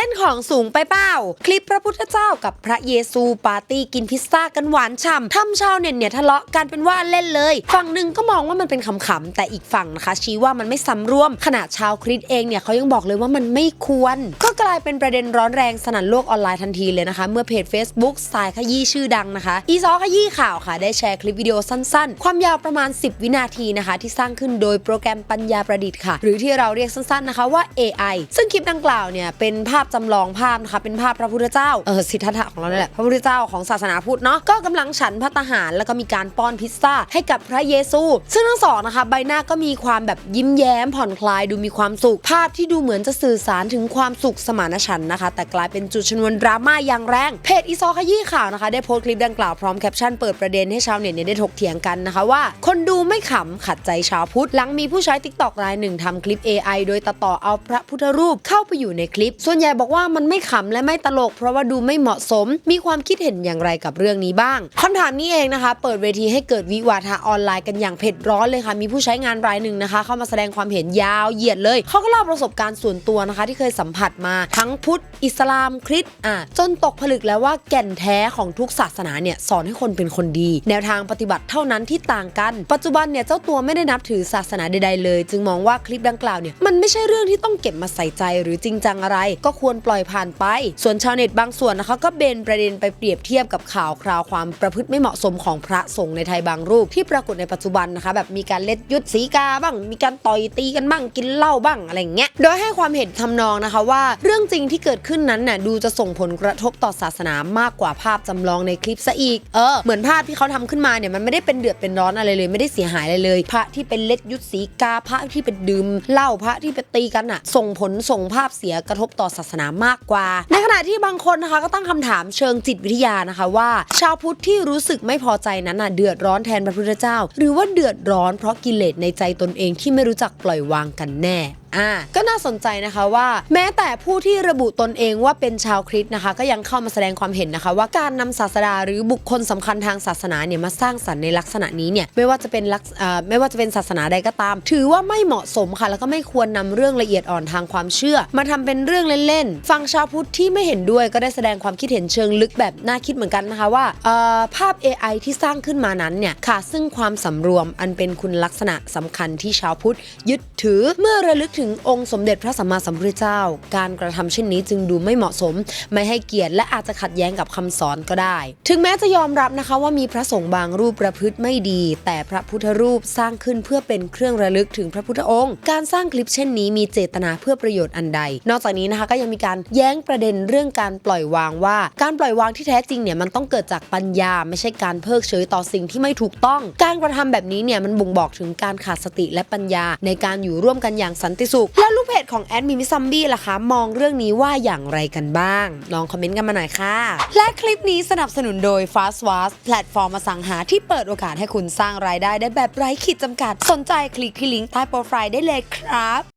เล่นของสูงไปเปล่า คลิปพระพุทธเจ้ากับพระเยซูปาร์ตี้กินพิซซ่ากันหวานฉ่ำทำชาวเน็ตเนี่ยทะเลาะกันเป็นว่าเล่นเลย ฝั่งหนึ่งก็มองว่ามันเป็นขำๆแต่อีกฝั่งนะคะ ชี้ว่ามันไม่ซ้ำร่วมขณะชาวคริสเองเนี่ยเขายังบอกเลยว่ามันไม่ควร ก็ ลายเป็นประเด็นร้อนแรงสนั่นโลกออนไลน์ทันทีเลยนะคะ เมื่อเพจ Facebook สายขยี้ชื่อดังนะคะ อีซอขยี้ข่าวค่ะ ได้แชร์คลิปวิดีโอสั้นๆ ความยาวประมาณ 10 วินาทีนะคะ ที่สร้างขึ้นโดยโปรแกรมปัญญาประดิษฐ์ค่ะ หรือที่เราเรียกสั้นๆนะคะว่า AI ซึ่งคลิปดังกล่าวเนี่ยเป็นภาพจำลองภาพนะคะเป็นภาพพระพุทธเจ้าเออสิทธัตถะของเราเนี่ยแหละพระพุทธเจ้าของศาสนาพุทธเนาะก็กำลังฉันพระตาหาร แล้วก็มีการป้อนพิซซ่าให้กับพระเยซู ซึ่งทั้งสองนะคะ ใบหน้าก็มีความแบบยิ้มแย้มผ่อนคลายดูมีความสุขภาพที่ดูเหมือนจะสื่อสารถึงความสุขสมมานฉันนะคะ แต่กลายเป็นจุดชนวนดราม่าอย่างแรง เพจอีซอขยี้ข่าวนะคะ ได้โพสต์คลิปดังกล่าวพร้อมแคปชั่นเปิดประเด็นให้ชาวเน็ตเนี่ยได้ถกเถียงกันนะคะว่า คนดูไม่ขำขัดใจชาวพุทธหลังมีผู้ใช้ t ิ k t o k รายหนึ่งทำคลิป AI โดยตัดต่อเอาพระพุทธรูปเข้าไปอยู่ในคลิป ส่วนใหญ่บอกว่ามันไม่ขำและไม่ตลก เพราะว่าดูไม่เหมาะสม มีความคิดเห็นอย่างไรกับเรื่องนี้บ้างคำถามนี้เองนะคะ เปิดเวทีให้เกิดวิวาทะออนไลน์กันอย่างเผ็ดร้อนเลยค่ะมีผู้ใช้งานรายหนึ่งนะคะ เข้ามาแสดงความเห็นยาวเหยียดเลยเขาก็เล่าประสบการณ์ส่วนตัวนะคะ ที่เคยสัมผัสมาทั้งพุทธ อิสลามคริสต์อะจนตกผลึกแล้วว่าแก่นแท้ของทุกศาสนาเนี่ยสอนให้คนเป็นคนดี แนวทางปฏิบัติเท่านั้นที่ต่างกัน ปัจจุบันเนี่ยเจ้าตัวไม่ได้นับถือศาสนาใด ๆ เลย จึงมองว่าคลิปดังกล่าวเนี่ยมันไม่ใช่เรื่องที่ต้องเก็บมาใส่ใจหรือจริงจังอะไร ก็ควรปล่อยผ่านไป ส่วนชาวเน็ตบางส่วนนะคะก็เบนประเด็นไปเปรียบเทียบกับข่าวคราวความประพฤติไม่เหมาะสมของพระสงฆ์ในไทยบางรูป ที่ปรากฏในปัจจุบันนะคะแบบมีการเล็ดยุดสีกาบ้าง มีการต่อยตีกันบ้างกินเหล้าบ้างอะไรเงี้ยโดยให้ความเห็นทำนองนะคะว่ารื่องจริงที่เกิดขึ้นนั้นน่ะดูจะส่งผลกระทบต่อศาสนามากกว่าภาพจำลองในคลิปซะอีก เออ เหมือนภาพที่เขาทำขึ้นมาเนี่ยมันไม่ได้เป็นเดือดเป็นร้อนอะไรเลยไม่ได้เสียหายอะไรเลย พระที่เป็นเล็ดยุดสีกาพระที่เป็นดื่มเหล้าพระที่ไปตีกันอะ ส่งผลส่งภาพเสียกระทบต่อศาสนามากกว่า ในขณะที่บางคนนะคะก็ตั้งคำถามเชิงจิตวิทยานะคะว่า ชาวพุทธที่รู้สึกไม่พอใจนั้นน่ะเดือดร้อนแทนพระพุทธเจ้า หรือว่าเดือดร้อนเพราะกิเลสในใจตนเองที่ไม่รู้จักปล่อยวางกันแน่อ่าก็น่าสนใจนะคะว่า แม้แต่ผู้ที่ระบุตนเองว่าเป็นชาวคริสต์นะคะ ก็ยังเข้ามาแสดงความเห็นนะคะ ว่าการนำศาสดาหรือบุคคลสำคัญทางศาสนาเนี่ยมาสร้างสรรค์ในลักษณะนี้เนี่ยไม่ว่าจะเป็นลักษอ่าไม่ว่าจะเป็นศาสนาใดก็ตาม ถือว่าไม่เหมาะสมค่ะ แล้วก็ไม่ควรนำเรื่องละเอียดอ่อนทางความเชื่อ มาทำเป็นเรื่องเล่นๆฝั่งชาวพุทธที่ไม่เห็นด้วยก็ได้แสดงความคิดเห็นเชิงลึกแบบน่าคิดเหมือนกันนะคะว่าภาพ AI ที่สร้างขึ้นมานั้นเนี่ยค่ะซึ่งความสำรวมอันเป็นคุณลักษณะสำคัญที่ชาวพุทธยึดถือเมื่อระลึกถึงองค์สมเด็จพระสัมมาสัมพุทธเจ้า การกระทำเช่นนี้จึงดูไม่เหมาะสม ไม่ให้เกียรติและอาจจะขัดแย้งกับคำสอนก็ได้ ถึงแม้จะยอมรับนะคะว่ามีพระสงฆ์บางรูปประพฤติไม่ดี แต่พระพุทธรูปสร้างขึ้นเพื่อเป็นเครื่องระลึกถึงพระพุทธองค์ การสร้างคลิปเช่นนี้มีเจตนาเพื่อประโยชน์อันใด นอกจากนี้นะคะก็ยังมีการแย้งประเด็นเรื่องการปล่อยวางว่า การปล่อยวางที่แท้จริงเนี่ยมันต้องเกิดจากปัญญา ไม่ใช่การเพิกเฉยต่อสิ่งที่ไม่ถูกต้อง การกระทำแบบนี้เนี่ยมันบ่งบอกถึงการขาดสติและปัญญา ในการอยู่ร่วมกันอย่างสันติสุข แล้วลูกเพจของแอดมิมิซัมบี้ล่ะคะ มองเรื่องนี้ว่าอย่างไรกันบ้าง ลองคอมเมนต์กันมาหน่อยค่ะ และคลิปนี้สนับสนุนโดย Fast w a s แพลตฟอร์มอสังหาที่เปิดโอกาสให้คุณสร้างรายได้ได้แบบไร้ขีดจำกัด สนใจคลิกที่ลิงก์ใต้โปรไฟล์ได้เลยครับ